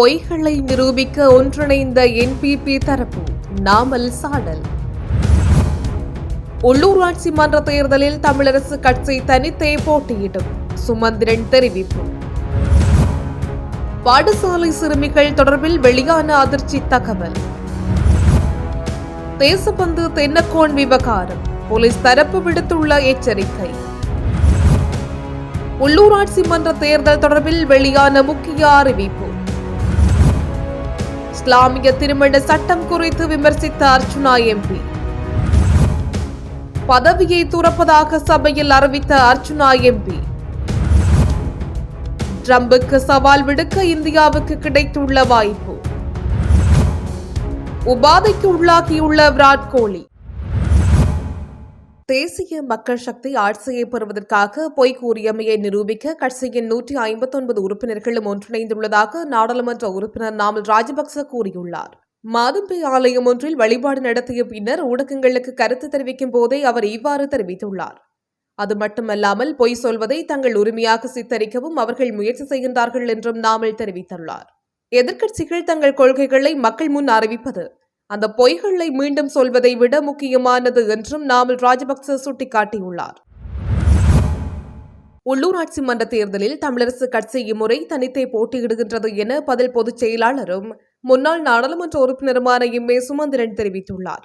பொய்களை நிரூபிக்க ஒன்றிணைந்த என்பிபி தரப்பு நாமல் சாடல். உள்ளூராட்சி மன்ற தேர்தலில் தமிழரசு கட்சி தனித்தே போட்டியிடும் சுமந்திரன் தெரிவிப்பு. பாடசாலை சிறுமிகள் தொடர்பில் வெளியான அதிர்ச்சி தகவல். தேசபந்து தென்னக்கோன் விவகாரம் போலீஸ் தரப்பு விடுத்துள்ள எச்சரிக்கை. உள்ளூராட்சி மன்ற தேர்தல் தொடர்பில் வெளியான முக்கிய அறிவிப்பு. இஸ்லாமிய திருமண சட்டம் குறித்து விமர்சித்த அர்ச்சுனா எம்பி. பதவியை துறப்பதாக சபையில் அறிவித்த அர்ச்சுனா எம்பி. ட்ரம்புக்கு சவால் விடுக்க இந்தியாவுக்கு கிடைத்துள்ள வாய்ப்பு. உபாதைக்கு உள்ளாகியுள்ள விராட் கோலி. தேசிய மக்கள் சக்தி ஆட்சியை பெறுவதற்காக பொய் கூறியமையை நிரூபிக்க கட்சியின் நூற்றி ஐம்பத்தொன்பது உறுப்பினர்களும் ஒன்றிணைந்துள்ளதாக நாடாளுமன்ற உறுப்பினர் நாமல் ராஜபக்ச கூறியுள்ளார். மாதம்பி ஆலயம் ஒன்றில் வழிபாடு நடத்திய பின்னர் ஊடகங்களுக்கு கருத்து தெரிவிக்கும் போதே அவர் இவ்வாறு தெரிவித்துள்ளார். அது மட்டுமல்லாமல் பொய் சொல்வதை தங்கள் உரிமையாக சித்தரிக்கவும் அவர்கள் முயற்சி செய்கின்றார்கள் என்றும் நாமல் தெரிவித்துள்ளார். எதிர்க்கட்சிகள் தங்கள் கொள்கைகளை மக்கள் முன் அறிவிப்பது அந்த பொய்களை மீண்டும் சொல்வதை விட முக்கியமானது என்றும் நாமல் ராஜபக்ச சுட்டிக்காட்டியுள்ளார். உள்ளூராட்சி மன்ற தேர்தலில் தமிழரசு கட்சி இம்முறை தனித்தே போட்டியிடுகின்றது என பதில் பொதுச் செயலாளரும் முன்னாள் நாடாளுமன்ற உறுப்பினருமான எம் ஏ சுமந்திரன் தெரிவித்துள்ளார்.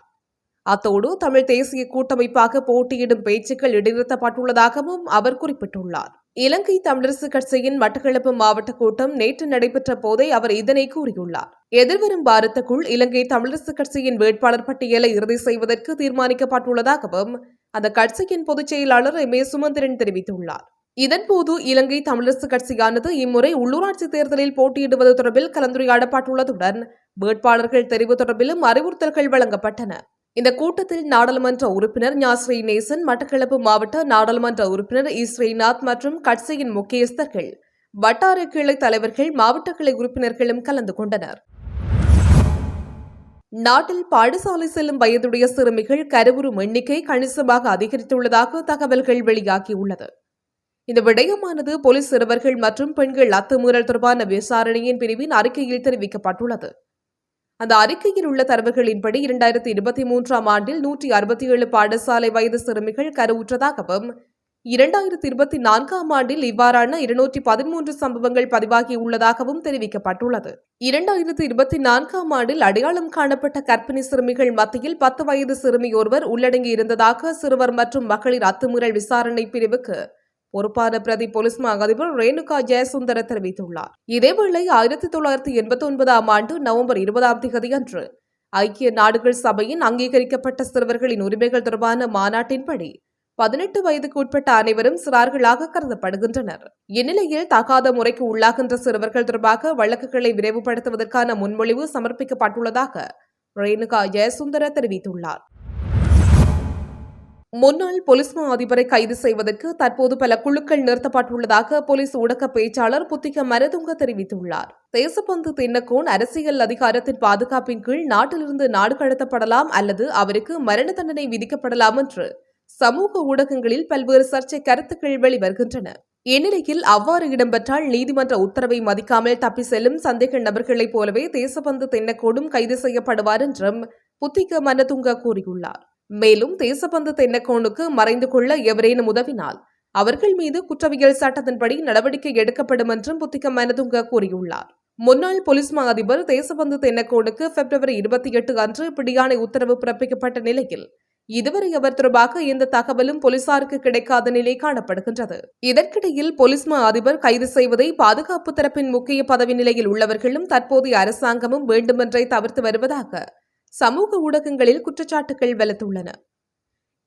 அத்தோடு தமிழ் தேசிய கூட்டமைப்பாக போட்டியிடும் பேச்சுக்கள் இடைநிறுத்தப்பட்டுள்ளதாகவும் அவர் குறிப்பிட்டுள்ளார். இலங்கை தமிழரசு கட்சியின் மட்டக்களப்பு மாவட்ட கூட்டம் நேற்று நடைபெற்ற போதே அவர் இதனை கூறியுள்ளார். எதிர்வரும் வாரத்துக்குள் இலங்கை தமிழரசு கட்சியின் வேட்பாளர் பட்டியலை இறுதி செய்வதற்கு தீர்மானிக்கப்பட்டுள்ளதாகவும் அந்த கட்சியின் பொதுச் செயலாளர் எம். ஏ. சுமந்திரன் தெரிவித்துள்ளார். இதன்போது இலங்கை தமிழரசு கட்சியானது இம்முறை உள்ளூராட்சி தேர்தலில் போட்டியிடுவது தொடர்பில் கலந்துரையாடப்பட்டுள்ளதுடன் வேட்பாளர்கள் தெரிவு தொடர்பிலும் அறிவுறுத்தல்கள் வழங்கப்பட்டன. இந்த கூட்டத்தில் நாடாளுமன்ற உறுப்பினர் ஞாஸ்ரீ நேசன் மட்டக்களப்பு மாவட்ட நாடாளுமன்ற உறுப்பினர் இஸ்ரீநாத் மற்றும் கட்சியின் முக்கியஸ்தர்கள் வட்டார கிளை தலைவர்கள் மாவட்ட கிளை உறுப்பினர்களும் கலந்து கொண்டனர். நாட்டில் பாடசாலை செல்லும் வயதுடைய சிறுமிகள் கருவுறும் எண்ணிக்கை கணிசமாக அதிகரித்துள்ளதாக தகவல்கள் வெளியாகியுள்ளது. இந்த விடயமானது போலீஸ் சிறுவர்கள் மற்றும் பெண்கள் அத்துமீறல் தொடர்பான விசாரணையின் பிரிவின் அறிக்கையில் தெரிவிக்கப்பட்டுள்ளது. அந்த அறிக்கையில் உள்ள தரவுகளின்படி இரண்டாயிரத்தி இருபத்தி மூன்றாம் ஆண்டில் நூற்றி அறுபத்தி ஏழு பாடசாலை வயது சிறுமிகள் கருவுற்றதாகவும் இரண்டாயிரத்தி இருபத்தி நான்காம் ஆண்டில் இவ்வாறான இருநூற்றி பதிமூன்று சம்பவங்கள் பதிவாகியுள்ளதாகவும் தெரிவிக்கப்பட்டுள்ளது. இரண்டாயிரத்தி இருபத்தி நான்காம் ஆண்டில் அடையாளம் காணப்பட்ட கற்பிணி சிறுமிகள் மத்தியில் பத்து வயது சிறுமி ஒருவர் உள்ளடங்கியிருந்ததாக சிறுவர் மற்றும் மகளிர் அத்துமீறல் விசாரணை பிரிவுக்கு பொறுப்பான பிரதி போலீஸ் மா அதிபர் ரேணுகா ஜெயசுந்தர தெரிவித்துள்ளார். இதேவேளை ஆயிரத்தி தொள்ளாயிரத்தி எண்பத்தி ஒன்பதாம் ஆண்டு நவம்பர் இருபதாம் தேதி அன்று ஐக்கிய நாடுகள் சபையின் அங்கீகரிக்கப்பட்ட சிறுவர்களின் உரிமைகள் தொடர்பான மாநாட்டின்படி பதினெட்டு வயதுக்கு உட்பட்ட அனைவரும் சிறார்களாக கருதப்படுகின்றனர். இந்நிலையில் தகாத முறைக்கு உள்ளாகின்ற சிறுவர்கள் தொடர்பாக வழக்குகளை விரைவுபடுத்துவதற்கான முன்மொழிவு சமர்ப்பிக்கப்பட்டுள்ளதாக ரேணுகா ஜெயசுந்தர தெரிவித்துள்ளார். முன்னாள் போலீஸ் மா அதிபரை கைது செய்வதற்கு தற்போது பல குழுக்கள் நிறுத்தப்பட்டுள்ளதாக போலீஸ் ஊடக பேச்சாளர் புத்திக மரதுங்க தெரிவித்துள்ளார். தேசப்பந்து தென்னக்கோன் அரசியல் அதிகாரத்தின் பாதுகாப்பின் கீழ் நாட்டிலிருந்து நாடு கடத்தப்படலாம் அல்லது அவருக்கு மரண தண்டனை விதிக்கப்படலாம் என்று சமூக ஊடகங்களில் பல்வேறு சர்ச்சை கருத்துக்கள் வெளிவருகின்றன. இந்நிலையில் அவ்வாறு இடம்பெற்றால் நீதிமன்ற உத்தரவை மதிக்காமல் தப்பி செல்லும் சந்தேக நபர்களைப் போலவே தேசபந்து தென்னக்கோடும் கைது செய்யப்படுவார் என்றும் புத்திக மனதுங்க கூறியுள்ளார். மேலும் தேசபந்து தென்னக்கோனுக்கு மறைந்து கொள்ள எவரேனும் உதவினால் அவர்கள் மீது குற்றவியல் சட்டத்தின்படி நடவடிக்கை எடுக்கப்படும் என்றும் புத்திக மனதுங்க கூறியுள்ளார். முன்னாள் போலீஸ் மா அதிபர் தேசபந்து தென்னக்கோனுக்கு பிப்ரவரி இருபத்தி எட்டு அன்று பிடியாணை உத்தரவு பிறப்பிக்கப்பட்ட நிலையில் இதுவரை அவர் தொடர்பாக எந்த தகவலும் போலீசாருக்கு கிடைக்காத நிலை காணப்படுகின்றது. இதற்கிடையில் போலீஸ் மா அதிபர் கைது செய்வதை பாதுகாப்பு தரப்பின் முக்கிய பதவி நிலையில் உள்ளவர்களும் தற்போதைய அரசாங்கமும் வேண்டுமென்றே தவிர்த்து வருவதாக சமூக ஊடகங்களில் குற்றச்சாட்டுகள் வலுத்துள்ளன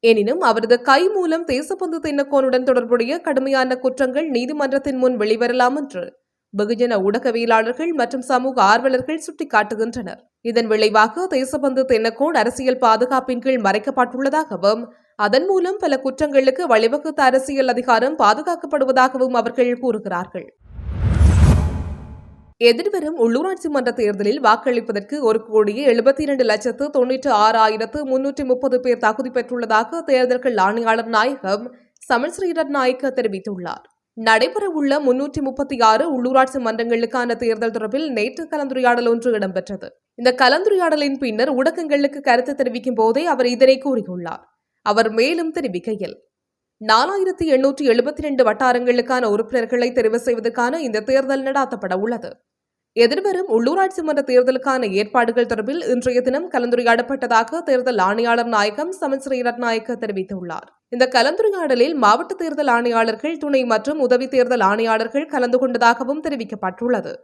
எனினும் அவரது கை மூலம் தேசபந்து தென்னக்கோனுடன் தொடர்புடைய கடுமையான குற்றங்கள் நீதிமன்றத்தின் முன் வெளிவரலாம் என்று வெகுஜன ஊடகவியலாளர்கள் மற்றும் சமூக ஆர்வலர்கள் சுட்டிக்காட்டுகின்றனர். இதன் விளைவாக தேசபந்து தென்னக்கோன் அரசியல் பாதுகாப்பின் கீழ் மறைக்கப்பட்டுள்ளதாகவும் அதன் மூலம் பல குற்றங்களுக்கு வழிவகுத்த அரசியல் அதிகாரம் பாதுகாக்கப்படுவதாகவும் அவர்கள் கூறுகிறார்கள். எதிர்வரும் உள்ளூராட்சி மன்ற தேர்தலில் வாக்களிப்பதற்கு ஒரு கோடியே எழுபத்தி இரண்டு லட்சத்து தொன்னூற்று ஆறு ஆயிரத்து முன்னூற்றி முப்பது பேர் தகுதி பெற்றுள்ளதாக தேர்தல்கள் ஆணையாளர் நாயகம் சமல்ஸ்ரீரத் நாயக்க தெரிவித்துள்ளார். நடைபெறவுள்ள முன்னூற்றி முப்பத்தி ஆறு உள்ளூராட்சி மன்றங்களுக்கான தேர்தல் தொடர்பில் நேற்று கலந்துரையாடல் ஒன்று இடம்பெற்றது. இந்த கலந்துரையாடலின் பின்னர் ஊடகங்களுக்கு கருத்து தெரிவிக்கும் போதே அவர் இதனை கூறியுள்ளார். அவர் மேலும் தெரிவிக்கையில் நாலாயிரத்தி எண்ணூற்றி எழுபத்தி ரெண்டு வட்டாரங்களுக்கான உறுப்பினர்களை தெரிவு செய்வதற்கான இந்த தேர்தல் நடாத்தப்பட உள்ளது. எதிர்வரும் உள்ளூராட்சி மன்ற தேர்தலுக்கான ஏற்பாடுகள் தொடர்பில் இன்றைய தினம் கலந்துரையாடப்பட்டதாக தேர்தல் ஆணையாளர் நாயகம் சமன் நாயக்க ரத்நாயக்க தெரிவித்துள்ளார். இந்த கலந்துரையாடலில் மாவட்ட தேர்தல் ஆணையாளர்கள் துணை மற்றும் உதவி தேர்தல் ஆணையாளர்கள் கலந்து கொண்டதாகவும் தெரிவிக்கப்பட்டுள்ளது.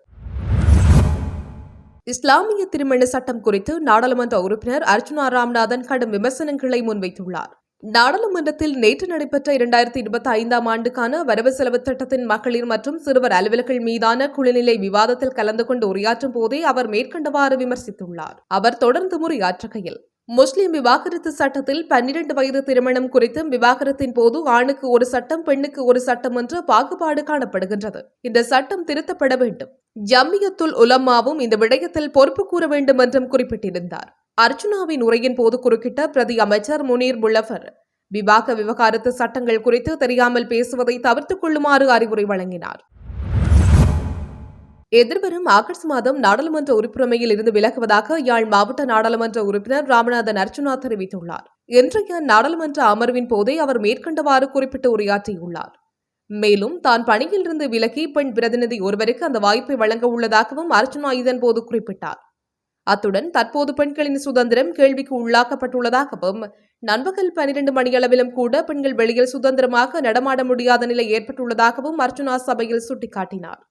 இஸ்லாமிய திருமண சட்டம் குறித்து நாடாளுமன்ற உறுப்பினர் அர்ஜுனா ராம்நாதன் கடும் விமர்சனங்களை முன்வைத்துள்ளார். நாடாளுமன்றத்தில் நேற்று நடைபெற்ற இரண்டாயிரத்தி இருபத்தி ஐந்தாம் ஆண்டுக்கான வரவு செலவு திட்டத்தின் மகளிர் மற்றும் சிறுவர் அலுவலர்கள் மீதான குழுநிலை விவாதத்தில் கலந்து கொண்டு உரையாற்றும் போதே அவர் மேற்கண்டவாறு விமர்சித்துள்ளார். அவர் தொடர்ந்து உரையாற்றுகையில் முஸ்லிம் விவாகரத்து சட்டத்தில் பன்னிரண்டு வயது திருமணம் குறித்தும் விவாகரத்தின் போது ஆணுக்கு ஒரு சட்டம் பெண்ணுக்கு ஒரு சட்டம் என்ற பாகுபாடு காணப்படுகின்றது. இந்த சட்டம் திருத்தப்பட வேண்டும். ஜம்மியத்துல் உலம்மாவும் இந்த விடயத்தில் பொறுப்பு கூற வேண்டும் என்றும் குறிப்பிட்டிருந்தார். அர்ச்சுனாவின் உரையின் போது குறுக்கிட்ட பிரதி அமைச்சர் முனீர் புல்லஃபர் விவாக விவகாரத்து சட்டங்கள் குறித்து தெரியாமல் பேசுவதை தவிர்த்துக் கொள்ளுமாறு அறிவுரை வழங்கினார். எதிர்வரும் ஆகஸ்ட் மாதம் நாடாளுமன்ற உறுப்புரிமையில் இருந்து விலகுவதாக யாழ் மாவட்ட நாடாளுமன்ற உறுப்பினர் ராமநாதன் அர்ச்சுனா தெரிவித்துள்ளார். இன்றைய நாடாளுமன்ற அமர்வின் போதே அவர் மேற்கண்டவாறு குறிப்பிட்டு உரையாற்றியுள்ளார். மேலும் தான் பணியிலிருந்து விலகி பெண் பிரதிநிதி ஒருவருக்கு அந்த வாய்ப்பை வழங்க உள்ளதாகவும் அர்ச்சுனா இதன்போது குறிப்பிட்டார். அத்துடன் தற்போது பெண்களின் சுதந்திரம் கேள்விக்கு உள்ளாக்கப்பட்டுள்ளதாகவும் நண்பகல் பனிரெண்டு மணியளவிலும் கூட பெண்கள் வெளியில் சுதந்திரமாக நடமாட முடியாத நிலை ஏற்பட்டுள்ளதாகவும் அர்ஜுனா சபையில் சுட்டிக்காட்டினார்.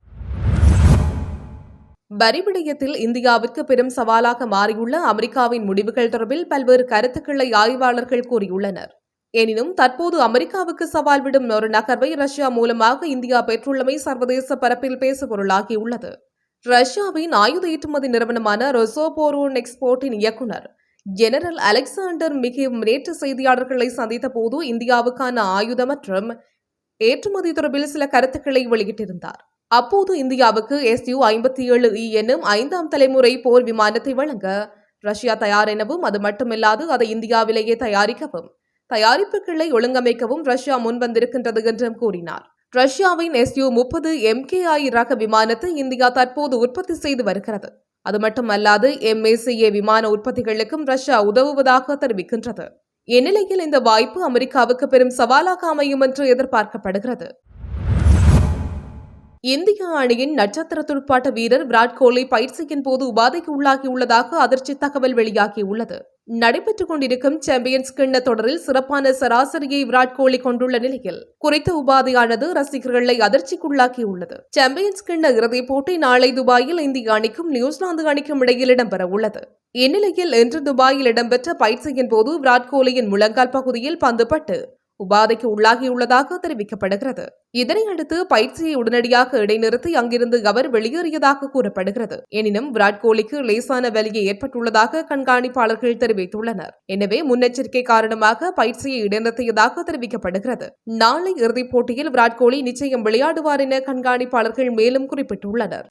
வரி விடயத்தில் இந்தியாவிற்கு பெரும் சவாலாக மாறியுள்ள அமெரிக்காவின் முடிவுகள் தொடர்பில் பல்வேறு கருத்துக்களை ஆய்வாளர்கள் கூறியுள்ளனர். எனினும் தற்போது அமெரிக்காவுக்கு சவால் விடும் ஒரு நகர்வை ரஷ்யா மூலமாக இந்தியா பெற்றுள்ளமை சர்வதேச பரப்பில் பேசுபொருளாகியுள்ளது. ரஷ்யாவின் ஆயுத ஏற்றுமதி நிறுவனமான ரொசோபோரோன் எக்ஸ்போர்ட்டின் இயக்குனர் ஜெனரல் அலெக்சாண்டர் மிகிவ் நேற்று செய்தியாளர்களை சந்தித்த போது இந்தியாவுக்கான ஆயுத மற்றும் ஏற்றுமதி தொடர்பில் சில கருத்துக்களை வெளியிட்டிருந்தார். அப்போது இந்தியாவுக்கு எஸ்யூ ஐம்பத்தி ஏழு இ எனும் ஐந்தாம் தலைமுறை போர் விமானத்தை வழங்க ரஷ்யா தயார் எனவும் அது மட்டுமில்லாது அதை இந்தியாவிலேயே தயாரிக்கவும் தயாரிப்புகளை ஒழுங்கமைக்கவும் ரஷ்யா முன்வந்திருக்கின்றது என்றும் கூறினார். ரஷ்யாவின் எஸ்யூ முப்பது எம்கேஐ ரக விமானத்தை இந்தியா தற்போது உற்பத்தி செய்து வருகிறது. அது மட்டுமல்லாது எம்ஏசிஏ விமான உற்பத்திகளுக்கும் ரஷ்யா உதவுவதாக தெரிவிக்கின்றது. இந்நிலையில் இந்த வாய்ப்பு அமெரிக்காவுக்கு பெரும் சவாலாக அமையும் என்று எதிர்பார்க்கப்படுகிறது. இந்திய அணியின் நட்சத்திர துடுப்பாட்ட வீரர் விராட் கோலி பயிற்சியின் போது உபாதைக்கு உள்ளாகியுள்ளதாக அதிர்ச்சி தகவல் வெளியாகியுள்ளது. நடைபெற்றுக் கொண்டிருக்கும் சாம்பியன்ஸ் கிண்ண தொடரில் சிறப்பான சராசரியை விராட் கோலி கொண்டுள்ள நிலையில் குறித்த உபாதையானது ரசிகர்களை அதிர்ச்சிக்குள்ளாக்கியுள்ளது. சாம்பியன்ஸ் கிண்ண இறுதிப் போட்டி நாளை துபாயில் இந்திய அணிக்கும் நியூசிலாந்து அணிக்கும் இடையில் இடம்பெற உள்ளது. இந்நிலையில் இன்று துபாயில் இடம்பெற்ற பயிற்சியின் போது விராட் கோலியின் முழங்கால் பகுதியில் பந்து பட்டு உபாதைக்கு உள்ளாகியுள்ளதாக தெரிவிக்கப்படுகிறது. இதனையடுத்து பயிற்சியை உடனடியாக இடைநிறுத்தி அங்கிருந்து அவர் வெளியேறியதாக கூறப்படுகிறது. எனினும் விராட் கோலிக்கு லேசான வலியை ஏற்பட்டுள்ளதாக கண்காணிப்பாளர்கள் தெரிவித்துள்ளனர். எனவே முன்னெச்சரிக்கை காரணமாக பயிற்சியை இடைநிறுத்தியதாக தெரிவிக்கப்படுகிறது. நாளை இறுதிப் போட்டியில் விராட் கோலி நிச்சயம் விளையாடுவார் என கண்காணிப்பாளர்கள் மேலும் குறிப்பிட்டுள்ளனர்.